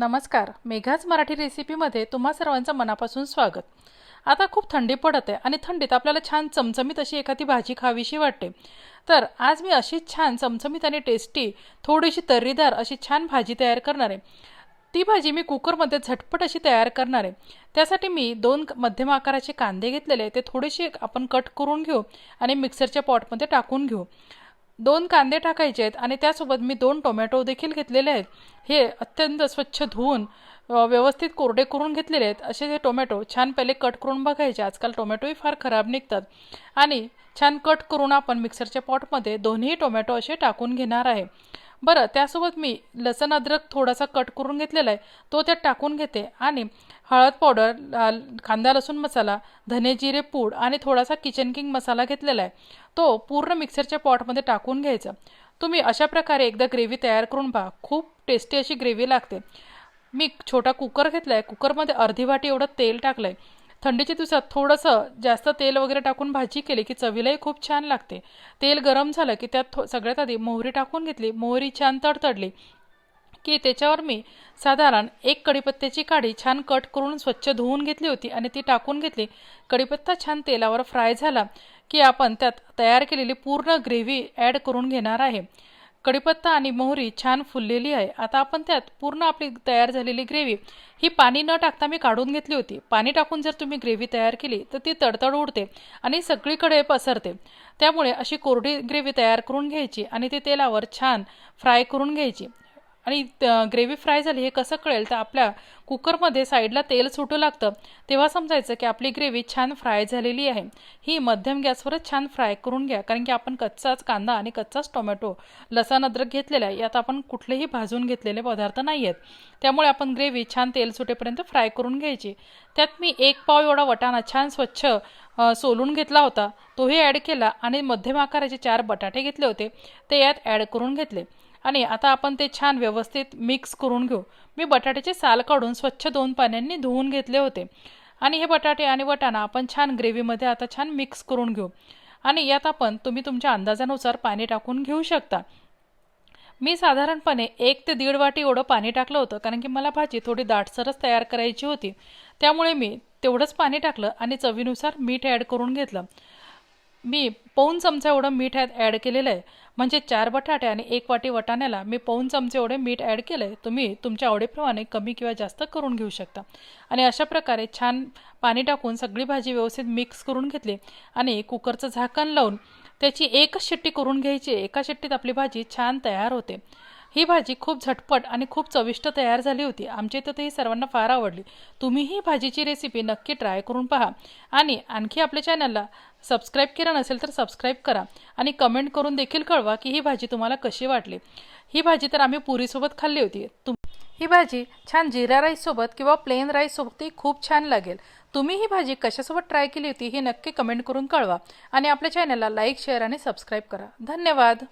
नमस्कार. मेघाच मराठी रेसिपीमध्ये तुम्हा सर्वांचं मनापासून स्वागत. आता खूप थंडी पडत आहे आणि थंडीत आपल्याला छान चमचमीत अशी एखादी भाजी खावीशी वाटते. तर आज मी अशीच छान चमचमीत आणि टेस्टी थोडीशी तर्रीदार अशी छान भाजी तयार करणार आहे. ती भाजी मी कुकरमध्ये झटपट अशी तयार करणार आहे. त्यासाठी मी दोन मध्यम आकाराचे कांदे घेतलेले आहे ते थोडेसे आपण कट करून घेऊ आणि मिक्सरच्या पॉटमध्ये टाकून घेऊ. दोन कांदे टाकायचे आहेत आणि त्यासोबत मी दोन टोमॅटो देखील घेतलेले आहेत. हे अत्यंत स्वच्छ धुवून व्यवस्थित कोरडे करून घेतलेले आहेत. असे जे टोमॅटो छान पहिले कट करून बघायचे. आजकाल टोमॅटोही फार खराब निघतात. आणि छान कट करून आपण मिक्सरच्या पॉटमध्ये दोन्ही टोमॅटो असे टाकून घेणार आहे. बरं त्यासोबत मी लसण अद्रक थोडासा कट करून घेतलेला आहे तो त्यात टाकून घेते. आणि हळद पावडर लाल कांदा लसूण मसाला धने जिरे पूड आणि थोडासा किचन किंग मसाला घेतलेला आहे. तो पूर्ण मिक्सरच्या पॉटमध्ये टाकून घ्यायचा. तुम्ही अशा प्रकारे एकदा ग्रेव्ही तयार करून पहा. खूप टेस्टी अशी ग्रेव्ही लागते. मी छोटा कुकर घेतला आहे कुकरमध्ये अर्धी वाटी एवढं तेल टाकलं आहे थंडीच्या दिवसात थोडंसं जास्त तेल वगैरे टाकून भाजी केली की चवीलाही खूप छान लागते. तेल गरम झालं की त्यात थो सगळ्यात आधी मोहरी टाकून घेतली. मोहरी छान तडतडली की त्याच्यावर मी साधारण एक कढीपत्त्याची काडी छान कट करून स्वच्छ धुवून घेतली होती आणि ती टाकून घेतली. कढीपत्ता छान तेलावर फ्राय झाला की आपण त्यात तयार केलेली पूर्ण ग्रेव्ही ॲड करून घेणार आहे. कढीपत्ता आणि मोहरी छान फुललेली आहे. आता आपण त्यात पूर्ण आपली तयार झालेली ग्रेव्ही ही पाणी न टाकता मी काढून घेतली होती. पाणी टाकून जर तुम्ही ग्रेव्ही तयार केली तर ती तडतड उडते आणि सगळीकडे पसरते. त्यामुळे अशी कोरडी ग्रेव्ही तयार करून घ्यायची आणि ती तेलावर छान फ्राय करून घ्यायची. आणि ग्रेव्ही फ्राय झाली हे कसं कळेल? तर आपल्या कुकरमध्ये साईडला तेल सुटू लागतं. तेव्हा समजायचं की आपली ग्रेव्ही छान फ्राय झालेली आहे. ही मध्यम गॅसवरच छान फ्राय करून घ्या. कारण की आपण कच्चाच कांदा आणि कच्चाच टोमॅटो लसण अद्रक घेतलेला आहे. यात आपण कुठलेही भाजून घेतलेले पदार्थ नाही आहेत त्यामुळे आपण ग्रेव्ही छान तेल सुटेपर्यंत फ्राय करून घ्यायची. त्यात मी एक पाव एवढा वटाणा छान स्वच्छ सोलून घेतला होता. तोही ॲड केला आणि मध्यम आकाराचे चार बटाटे घेतले होते. ते यात ॲड करून घेतले. आणि आता आपण ते छान व्यवस्थित मिक्स करून घेऊ. मी बटाट्याचे साल काढून स्वच्छ दोन पाण्यांनी धुवून घेतले होते. आणि हे बटाटे आणि वटाणा आपण छान ग्रेव्हीमध्ये आता छान मिक्स करून घेऊ. आणि यात आपण तुम्ही तुमच्या अंदाजानुसार पाणी टाकून घेऊ शकता. मी साधारणपणे एक ते दीड वाटी एवढं पाणी टाकलं होतं कारण की मला भाजी थोडी दाटसरच तयार करायची होती. त्यामुळे मी तेवढंच पाणी टाकलं आणि चवीनुसार मीठ ॲड करून घेतलं. मी पाऊन चमचा एवढं मीठ ह्यात ॲड केलेलं आहे. म्हणजे चार बटाटे आणि एक वाटी वटाण्याला मी पाऊन चमचे एवढे मीठ ॲड केलं आहे तुम्ही तुमच्या आवडीप्रमाणे कमी किंवा जास्त करून घेऊ शकता. आणि अशा प्रकारे छान पाणी टाकून सगळी भाजी व्यवस्थित मिक्स करून घेतली. आणि कुकरचं झाकण लावून त्याची एकच शिट्टी करून घ्यायची. एका शिट्टीत आपली भाजी छान तयार होते. ही भाजी खूप झटपट आणि खूप चविष्ट तयार झाली होती. आमच्या इथं तर ही सर्वांना फार आवडली. तुम्हीही ही भाजीची रेसिपी नक्की ट्राय करून पहा. आणि आणखी आपल्या चॅनलला सबस्क्राईब केलं नसेल तर सबस्क्राईब करा. आणि कमेंट करून देखील कळवा की ही भाजी तुम्हाला कशी वाटली. ही भाजी तर आम्ही पुरीसोबत खाल्ली होती. तुम ही भाजी छान जिरा राईससोबत किंवा प्लेन राईससोबतही खूप छान लागेल. तुम्ही ही भाजी कशासोबत ट्राय केली होती ही नक्की कमेंट करून कळवा. आणि आपल्या चॅनलला लाईक शेअर आणि सबस्क्राईब करा. धन्यवाद.